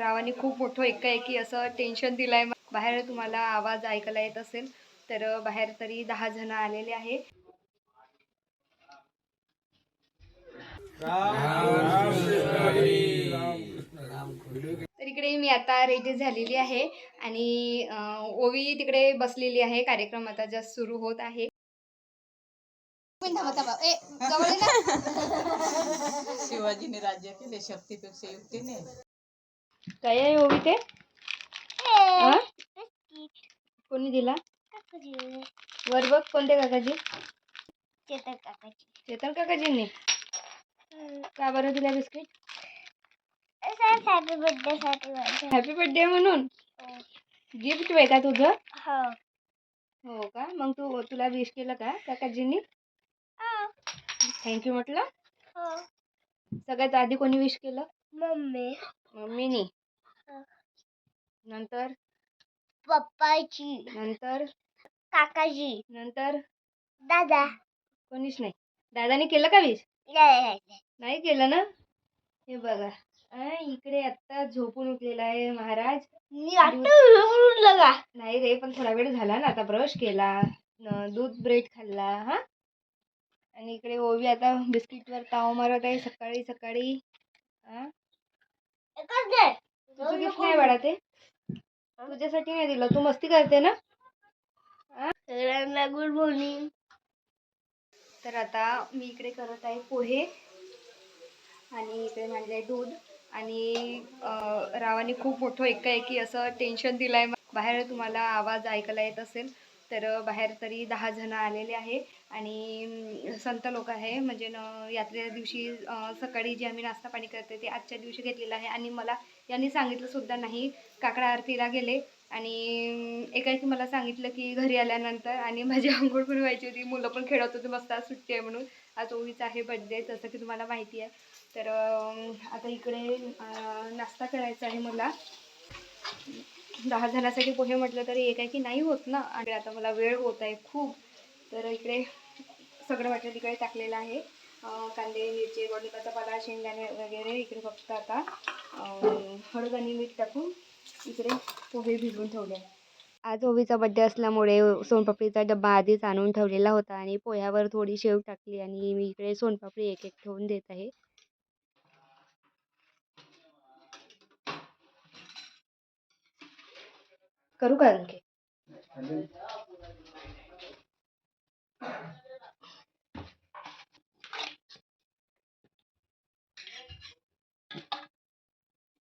रावाने खूप मोठं एकाएकी असं टेन्शन दिलं आहे बाहेर तुम्हाला आवाज ऐकायला येत असेल तर बाहेर तरी दहा जण आलेले आहे. तर इकडे मी आता रेडी झालेली आहे आणि ओवी तिकडे बसलेली आहे. कार्यक्रम आता जस्ट सुरू होत आहे. शिवाजीने राज्य केले शक्तीपेक्षा युक्तीने. काय आहे ओवी ते? हा? कोणी दिला? वर बघ कोणत्या काकाजी? चेतन काकाजींनी? का बरं दिला बिस्किट? हॅपी बर्थडे साठी माझ्या हॅपी बर्थडे म्हणून? गिफ्ट आहे का तुझं? हो. हो का? मग तू तुला विश केलं का काकाजींनी? थँक्यू म्हटलं. हो. सगळ्यात आधी कोणी विश केलं? मम्मी. मम्मीनी. नंतर? पप्पाची. नंतर? काकाजी. नंतर? दादा. कोणीच नाही. दादाने केलं का विश नाही नाही केलं ना? हे बघा. आ, इकडे आत्ता झोपून उठलेला आहे महाराज. मी आता लगा नाही रे पण थोडा वेळ झाला ना आता ब्रश केला न दूध ब्रेड खाल्ला हा? आणि इकडे ओवी आता बिस्किटवर ताव मारत आहे सकाळी सकाळी हा? तुझं गिफ्ट नाही बाळा ते तुझ्यासाठी नाही दिलं. तू मस्ती करते ना? सगळ्यांना गुड मॉर्निंग तर आता मी इकडे करत आहे पोहे आणि इकडे आहे दूध आणि अं, रावाने खूप मोठं एकाएकी असं टेन्शन दिलं आहे बाहेर तुम्हाला आवाज ऐकायला येत असेल. तर बाहेर तरी दहा जण आलेले आहे आणि संत लोक आहे. म्हणजे न यात्रेच्या दिवशी सकाळी जे आम्ही नाश्ता पाणी करते ते आजच्या दिवशी घेतलेलं आहे. आणि मला यांनी सांगितलंसुद्धा नाही. काकडा आरतीला गेले आणि एकाएकी मला सांगितलं की घरी आल्यानंतर आणि माझी आंघोळ पण व्हायची होती. मुलं पण खेळत होते. मस्त आज सुट्टी आहे म्हणून. आज ओळीचा आहे बड्डे जसं की तुम्हाला माहिती आहे. तर आता इकडे नाश्ता करायचा आहे मला. दहा जणांसाठी पोहे म्हटलं तरी एक आहे की नाही होत ना? आणि आता मला वेळ होत आहे खूप. तर इकडे सगळं वाटलं तिकडे टाकलेलं आहे. कांदे मिरची गोडलिकाचा पाला शेंगदाणे वगैरे इकडे फक्त आता हळद आणि मीठ टाकून इकडे पोहे भिजवून ठेवले आज ओवीचा बड्डे असल्यामुळे सोनपापडीचा डब्बा आधीच आणून ठेवलेला होता आणि पोह्यावर थोडी शेव टाकली आणि मी इकडे सोनपापडी एक एक ठेवून देत आहे. करू का. आणखी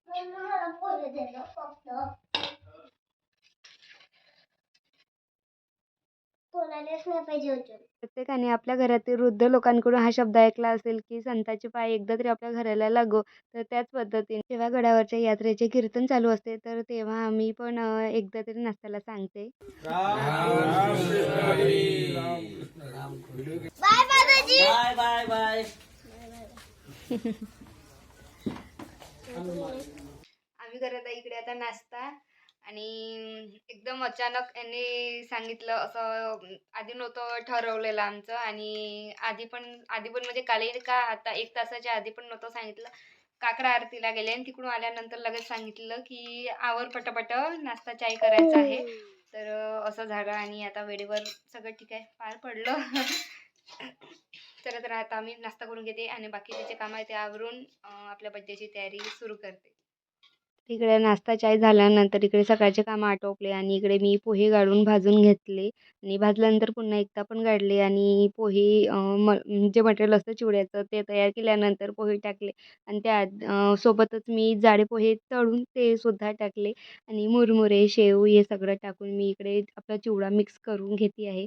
कोणालाच नाही पाहिजे होतं प्रत्येकाने आपल्या घरातील वृद्ध लोकांकडून हा शब्द ऐकला असेल की संताचे पाय एकदा तरी आपल्या घराला लागो तर त्याच पद्धतीने जेव्हा गडावरच्या यात्रेचे कीर्तन चालू असते तर तेव्हा आम्ही पण एकदा तरी नाश्त्याला सांगते. Bye bye bye bye. आम्ही करत आहे इकडे आता नाश्ता. आणि एकदम अचानक यांनी सांगितलं असं आधी नव्हतं ठरवलेलं आमचं आणि आधी पण आधी पण म्हणजे कालही का? आता एक तासाच्या आधी पण नव्हतं सांगितलं. काकडा आरतीला गेले आणि तिकडून आल्यानंतर लगेच सांगितलं की आवर पटापट नाश्ता चाय करायचा आहे. तर असं झालं आणि आता वेळेवर सगळं ठीक आहे. पार पडलं. तर तर आता आम्ही. नाश्ता करून घेते आणि बाकीचे जे काम आहे ते आवरून आपल्या बड्डेची तयारी सुरू करते. तिकडे नाश्ता चाय झाल्यानंतर इकडे सकाळचे कामं आटोपले आणि इकडे मी पोहे गाळून भाजून घेतले. आणि भाजल्यानंतर पुन्हा एकदा पण गाळले आणि पोहे म जे मटेरियल असतं चिवड्याचं ते तयार केल्यानंतर पोहे टाकले. आणि त्या सोबतच मी जाडे पोहे तळून ते सुद्धा टाकले. आणि मुरमुरे शेव हे सगळं टाकून मी इकडे आपला चिवडा मिक्स करून घेते आहे.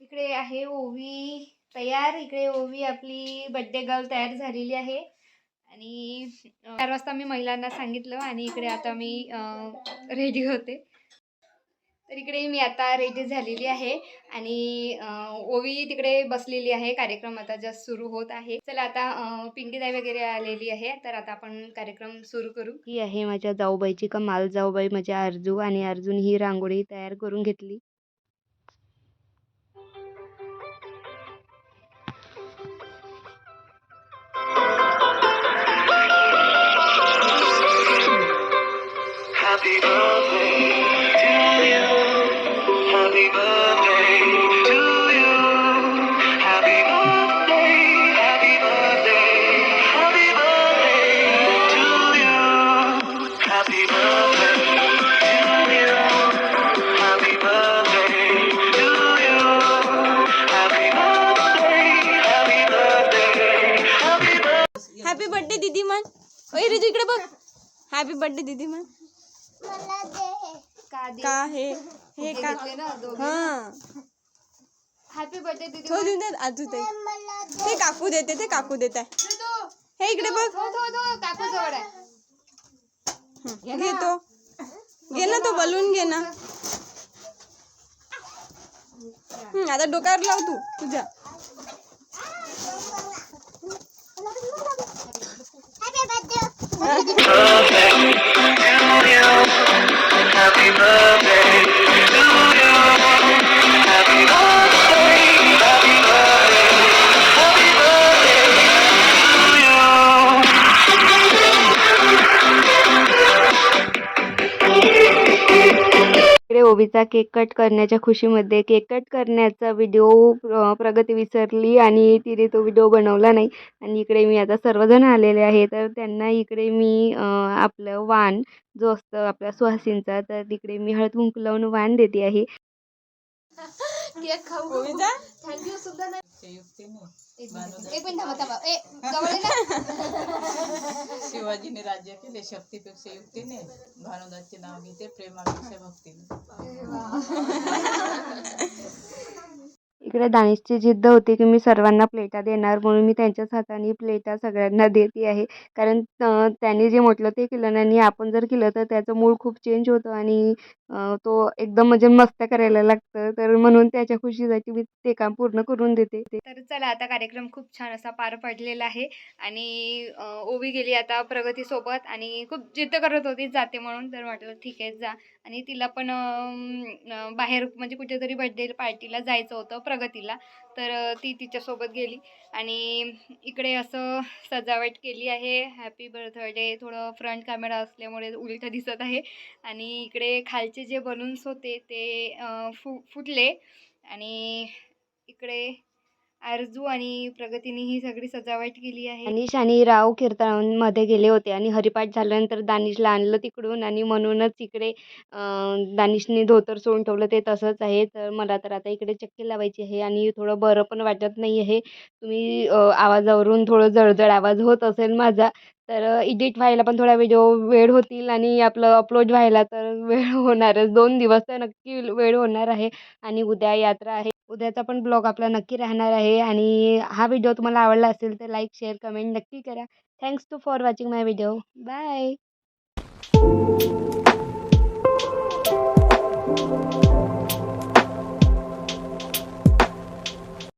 इकडे आहे ओवी तयार. इकडे ओवी आपली बड्डे गर्ल तयार झालेली आहे. आणि चार वाजता मी महिलांना सांगितलं आणि इकडे आता मी रेडी होते. तर इकडे मी आता रेडी झालेली आहे आणि ओवी तिकडे बसलेली आहे. कार्यक्रम आता जस्ट सुरू होत आहे. चला आता पिंडीदाई वगैरे आलेली आहे. तर आता आपण कार्यक्रम सुरू करू. ही आहे माझ्या जाऊबाईची कमाल जाऊबाई माझ्या अर्जू आणि अर्जून ही रांगोळी तयार करून घेतली. हॅपी बर्थडे दीदी म्हण ओय रिजू इकडे बघ हॅपी बर्थडे दीदी म्हण मला दे का दे? हे हे का हा। हॅपी बर्थडे दीदी थो देऊन देत आजू ते ते काकू देते ते काकू देत। आहे हे इकडे बघ। थो थो थो काकू जवळ आहे। घे तो घे ना तो बलून घे ना। हम्म, आता डोक्यावर लाव तू तुझ्या। हॅपी बर्थडे ओवीचा केक कट करण्याच्या खुशीमध्ये केक कट करण्याचा व्हिडिओ प्रगती विसरली आणि तिने तो व्हिडिओ बनवला नाही. आणि इकडे मी आता सर्वजण आलेले आहे तर त्यांना इकडे मी आपलं वाण जो असतं आपल्या सुहासींचा तर तिकडे मी हळद कुंकू लावून वाण देते आहे. शिवाजीने राज्य केले शक्तीपेक्षा युक्तीने भानुदासचे नाव घेते प्रेमापेक्षा भक्तीने इकडे दानिशची जिद्द होती की मी सर्वांना प्लेटा देणार म्हणून मी त्यांच्याच हाताने प्लेटा सगळ्यांना देते आहे. कारण अं, त्यांनी जे म्हटलं ते केलं नाही आणि आपण जर केलं तर त्याचं मूळ खूप चेंज होतं आणि तो एकदम म्हणजे मस्त करायला लागतं. तर म्हणून त्याच्या खुशीसाठी मी ते काम पूर्ण करून देते. तर चला आता कार्यक्रम खूप छान असा पार पडलेला आहे आणि ओबी ओवी गेली आता प्रगतीसोबत आणि खूप जिद्द करत होती जाते म्हणून. तर म्हटलं ठीक आहे जा. आणि तिला पण बाहेर म्हणजे कुठेतरी बर्थडे पार्टीला जायचं होतं प्रगतीला. तर ती तिच्यासोबत गेली आणि इकडे असं सजावट केली आहे. हॅपी बर्थडे थोडं फ्रंट कॅमेरा असल्यामुळे उलटं दिसत आहे. आणि इकडे खालचे जे बलून्स होते ते फु फुटले आणि इकडे आरजू आणि प्रगतीने ही सगळी सजावट केली आहे. अनिश आणि राव कीर्तनामध्ये गेले होते आणि हरिपाठ झाल्यानंतर दानिशला आणलं तिकडून आणि म्हणूनच इकडे दानिशने धोतर सोडून ठेवलं ते तसंच आहे. तर मला तर आता इकडे चक्की लावायची आहे आणि थोडं बरं पण वाटत नाही आहे. तुम्ही आवाजावरून थोडं जळजळ आवाज होत असेल माझा तर एडिट व्हायला पण थोडा व्हिडिओ वेळ होतील आणि आपलं अपलोड व्हायला तर वेळ होणारच. दोन दिवस तर नक्की वेळ होणार आहे आणि उद्या यात्रा आहे. उद्याचा पण ब्लॉग आपला नक्की राहणार आहे आणि हा व्हिडिओ तुम्हाला आवडला असेल तर लाईक शेअर कमेंट नक्की करा. Thanks to for watching my video. Bye.